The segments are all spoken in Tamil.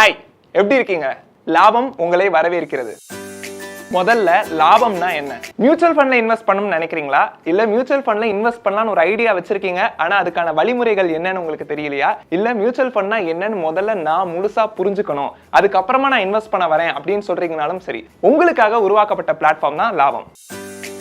ஹாய் எப்படி இருக்கீங்க? லாபம் உங்களை வரவேற்கிறது. முதல்ல லாபம்னா என்ன? மியூச்சுவல் ஃபண்ட்ல இன்வெஸ்ட் பண்ணணும்னு நினைக்கிறீங்களா? இல்ல மியூச்சுவல் ஃபண்ட்ல இன்வெஸ்ட் பண்ணலாம்னு ஒரு ஐடியா வச்சிருக்கீங்க ஆனா அதுக்கான வழிமுறைகள் என்னன்னு உங்களுக்கு தெரியலையா? இல்ல மியூச்சுவல் ஃபண்ட்னா என்னன்னு முதல்ல நான் முழுசா புரிஞ்சுக்கணும். அதுக்கப்புறமா நான் இன்வெஸ்ட் பண்ண வரேன் அப்படின்னு சொல்றீங்கனாலும் சரி உங்களுக்காக உருவாக்கப்பட்ட பிளாட்ஃபார்ம் தான் லாபம்.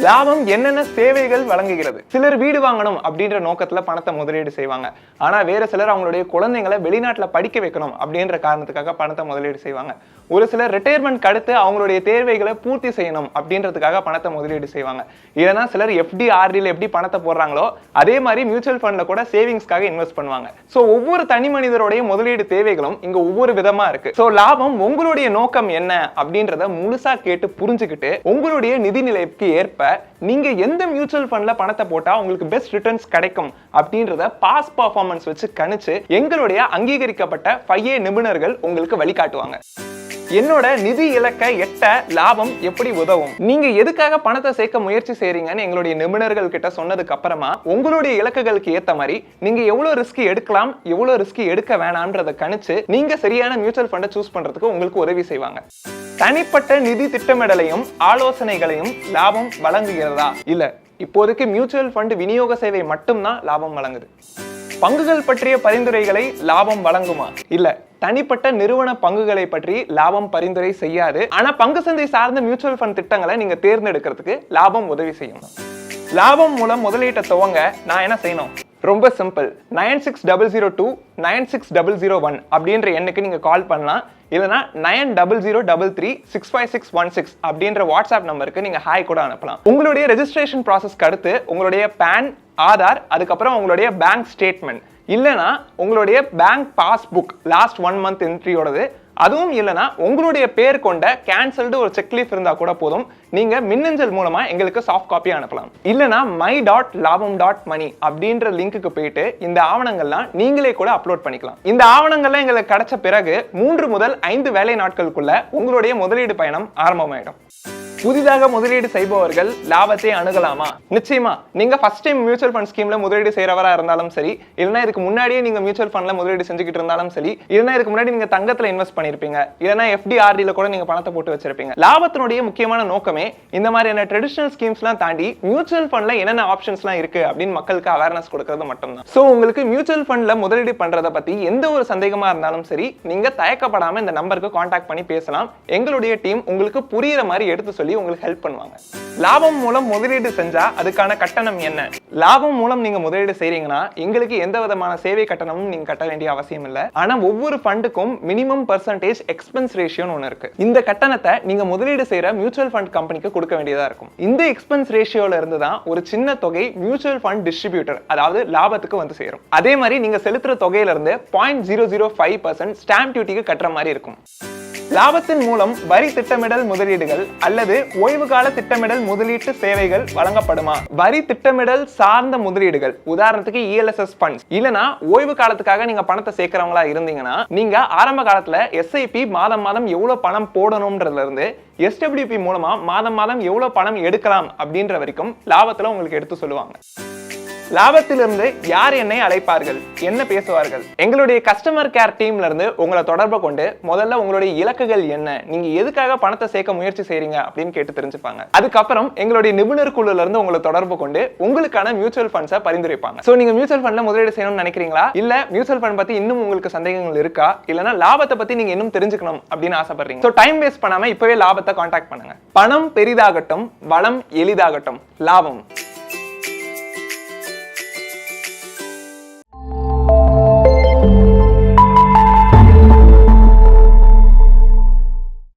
லாபம் என்னென்ன சேவைகள் வழங்குகிறது? சிலர் வீடு வாங்கணும் அப்படின்ற நோக்கத்துல பணத்தை முதலீடு செய்வாங்க. ஆனா வேற சிலர் அவங்களுடைய குழந்தைங்களை வெளிநாட்டுல படிக்க வைக்கணும் அப்படின்ற காரணத்துக்காக பணத்தை முதலீடு செய்வாங்க. ஒரு சிலர் ரிட்டையர்மெண்ட் அடுத்து அவங்களுடைய தேவைகளை பூர்த்தி செய்யணும் அப்படின்றதுக்காக பணத்தை முதலீடு செய்வாங்க. இல்லைன்னா சிலர் எஃப்டி ஆர்டியில் எப்படி பணத்தை போடுறாங்களோ அதே மாதிரி மியூச்சுவல் ஃபண்ட்ல கூட சேவிங்ஸ்க்காக இன்வெஸ்ட் பண்ணுவாங்க. ஸோ ஒவ்வொரு தனி மனிதருடைய முதலீடு தேவைகளும் இங்க ஒவ்வொரு விதமா இருக்கு. ஸோ லாபம் உங்களுடைய நோக்கம் என்ன அப்படின்றத முழுசா கேட்டு புரிஞ்சுக்கிட்டு உங்களுடைய நிதி நிலைக்கு ஏற்ப நீங்க எந்த மியூச்சுவல் ஃபண்ட்ல பணத்தை போட்டால் உங்களுக்கு பெஸ்ட் ரிட்டர்ன்ஸ் கிடைக்கும் அப்படின்றத பாஸ் பர்ஃபார்மன்ஸ் வச்சு கணிச்சு எங்களுடைய அங்கீகரிக்கப்பட்ட ஃபையே நிபுணர்கள் உங்களுக்கு வழிகாட்டுவாங்க. என்னோட நிதி இலக்கை எட்ட லாபம் எப்படி உதவும்? நீங்க எதுக்காக பணத்தை சேர்க்க முயற்சி செய்றீங்கன்னு எங்களுடைய நிபுணர்கள் கிட்ட சொன்னதுக்கு அப்புறமா உங்களுடைய இலக்குகளுக்கு ஏத்த மாதிரி நீங்க எவ்வளவு ரிஸ்க் எடுக்கலாம் எவ்வளவு ரிஸ்க் எடுக்க வேணாம்ன்றதை கணிச்சு நீங்க சரியான மியூச்சுவல் ஃபண்டை சூஸ் பண்றதுக்கு உங்களுக்கு உதவி செய்வாங்க. தனிப்பட்ட நிதி திட்டமிடலையும் ஆலோசனைகளையும் லாபம் வழங்குகிறதா? இல்ல இப்போதைக்கு மியூச்சுவல் ஃபண்ட் விநியோக சேவை மட்டும்தான் லாபம் வழங்குது. பங்குகள் பற்றிய பரிந்துரைகளை லாபம் வழங்குமா? இல்ல தனிப்பட்ட நிறுவன பங்குகளை பற்றி லாபம் பரிந்துரை செய்யாது. ஆனா பங்கு சந்தை சார்ந்த மியூச்சுவல் ஃபண்ட் திட்டங்களை நீங்க தேர்ந்தெடுக்கிறதுக்கு லாபம் உதவி செய்யும். லாபம் மூலம் முதலீட்டை துவங்க நான் என்ன செய்யணும்? ரொம்ப simple nine six double zero two nine six double zero one அப்படின்ற எண்ணுக்கு நீங்கள் கால் பண்ணலாம். இல்லைனா nine double zero double three six five six one six அப்படின்ற வாட்ஸ்அப் நம்பருக்கு நீங்கள் ஹாய் கூட அனுப்பலாம். உங்களுடைய ரெஜிஸ்ட்ரேஷன் ப்ராசஸ்க்கு அடுத்து உங்களுடைய பேன் ஆதார் அதுக்கப்புறம் உங்களுடைய பேங்க் ஸ்டேட்மெண்ட் இல்லைனா உங்களுடைய bank passbook last one month என்ட்ரியோடது அதுவும் இல்லைனா உங்களுடைய பேர் கொண்ட கேன்சல்டு ஒரு செக்லீஃப் இருந்தால் கூட போதும். நீங்கள் மின்னஞ்சல் மூலமாக எங்களுக்கு சாஃப்ட் காப்பி அனுப்பலாம். இல்லைனா மை டாட் லாபம் டாட் மணி அப்படின்ற லிங்க்குக்கு போயிட்டு இந்த ஆவணங்கள்லாம் நீங்களே கூட அப்லோட் பண்ணிக்கலாம். இந்த ஆவணங்கள்லாம் எங்களுக்கு கிடைச்ச பிறகு மூன்று முதல் ஐந்து வேலை நாட்களுக்குள்ள உங்களுடைய முதலீடு பயணம் ஆரம்பமாயிடும். புதிதாக முதலீடு செய்பவர்கள் லாபத்தை அணுகலாமா? நிச்சயமா. நீங்க ஃபர்ஸ்ட் டைம் மியூச்சுவல் ஃபண்ட் ஸ்கீம்ல முதலீடு செய்யறவரா இருந்தாலும் சரி இல்லைன்னா இதுக்கு முன்னாடியே நீங்க மியூச்சுவல் ஃபண்ட்ல முதலீடு செஞ்சுக்கிட்டு இருந்தாலும் சரி இல்லைன்னா இதுக்கு முன்னாடி நீங்க தங்கத்துல இன்வெஸ்ட் பண்ணிருப்பீங்க. இல்லைன்னா எஃப்டிஆர்டில கூட நீங்க பணத்தை போட்டு வச்சிருப்பீங்க. லாபத்தினுடைய முக்கியமான நோக்கமே இந்த மாதிரியான ட்ரெடிஷனல் ஸ்கீம்ஸ்லாம் தாண்டி மியூச்சுவல் ஃபண்ட்ல என்னென்ன ஆப்ஷன்ஸ்லாம் இருக்கு அப்படின்னு மக்களுக்கு அவேர்னஸ் கொடுக்கறது மட்டும்தான். ஸோ உங்களுக்கு மியூச்சுவல் ஃபண்ட்ல முதலீடு பண்றதை பத்தி எந்த ஒரு சந்தேகமா இருந்தாலும் சரி நீங்க தயக்கப்படாம இந்த நம்பருக்கு காண்டாக்ட் பண்ணி பேசலாம். எங்களுடைய டீம் உங்களுக்கு புரியுற மாதிரி எடுத்து சொல்லி உங்களுக்கு ஹெல்ப் பண்ணுவாங்க. லாபம் மூலம் முதலீடு செஞ்சா அதுக்கான கட்டணம் என்ன? லாபம் மூலம் நீங்க முதலீடு செய்றீங்கன்னா எங்களுக்கு எந்த விதமான சேவை கட்டணமும் நீங்க கட்ட வேண்டிய அவசியம் இல்லை. ஆனா ஒவ்வொரு ஃபண்டுக்கும் மினிமம் பர்சன்டேஜ் எக்ஸ்பென்ஸ் ரேஷியோன்னு ஒன்று இருக்கு. இந்த கட்டணத்தை நீங்க முதலீடு செய்யற மியூச்சுவல் ஃபண்ட் கம்பெனிக்கு கொடுக்க வேண்டியதா இருக்கும். இந்த எக்ஸ்பென்ஸ் ரேஷியோல இருந்து தான் ஒரு சின்ன தொகை மியூச்சுவல் ஃபண்ட் டிஸ்ட்ரிபியூட்டர் அதாவது லாபத்துக்கு வந்து சேரும். அதே மாதிரி நீங்க செலுத்துற தொகையில இருந்து point zero zero five percent stamp டியூட்டிக்கு கட்டுற மாதிரி இருக்கும். லாபத்தின் மூலம் வரி திட்டமிடல் முதலீடுகள் அல்லது ஓய்வு கால திட்டமிடல் முதலீட்டு சேவைகள் வழங்கப்படுமா? வரி திட்டமிடல் சார்ந்த முதலீடுகள் உதாரணத்துக்கு இஎல்எஸ்எஸ் ஃபண்ட்ஸ் இல்லனா ஓய்வு காலத்துக்காக நீங்க பணத்தை சேர்க்கிறவங்களா இருந்தீங்கன்னா நீங்க ஆரம்ப காலத்துல எஸ்ஐபி மாதம் மாதம் எவ்வளவு பணம் போடணும்ன்றதுல இருந்து எஸ்டபிள்யூபி மூலமா மாதம் மாதம் எவ்வளவு பணம் எடுக்கலாம் அப்படின்ற வரைக்கும் லாபத்துல உங்களுக்கு எடுத்து சொல்லுவாங்க. லாபத்திலிருந்து யார் என்னை அழைப்பார்கள்? என்ன பேசுவார்கள்? எங்களுடைய கஸ்டமர் கேர் டீம்ல இருந்து உங்களை தொடர்பு கொண்டு முதல்ல உங்களுடைய இலக்குகள் என்ன? நீங்க எதுக்காக பணத்தை சேர்க்க முயற்சி செய்றீங்க? அப்படின்னு கேட்டு தெரிஞ்சுப்பாங்க. அதுக்கப்புறம் எங்களுடைய நிபுணர் குழுல இருந்து உங்களை தொடர்பு கொண்டு உங்களுக்கான மியூச்சுவல் ஃபண்ட்ஸை பரிந்துரைப்பாங்க. சோ நீங்க மியூச்சுவல் ஃபண்ட்ல முதலீடு செய்யணும்னு நினைக்கிறீங்களா? இல்ல மியூச்சுவல் ஃபண்ட் பத்தி இன்னும் உங்களுக்கு சந்தேகங்கள் இருக்கா? இல்லனா லாபத்தை பத்தி நீங்க இன்னும் தெரிஞ்சுக்கணும் அப்படின்னு ஆசைப்படுறீங்க. சோ டைம் வேஸ்ட் பண்ணாம இப்பவே லாபத்தை காண்டாக்ட் பண்ணுங்க. பணம் பெரிதாகட்டும் வளம் எளிதாகட்டும். லாபம்.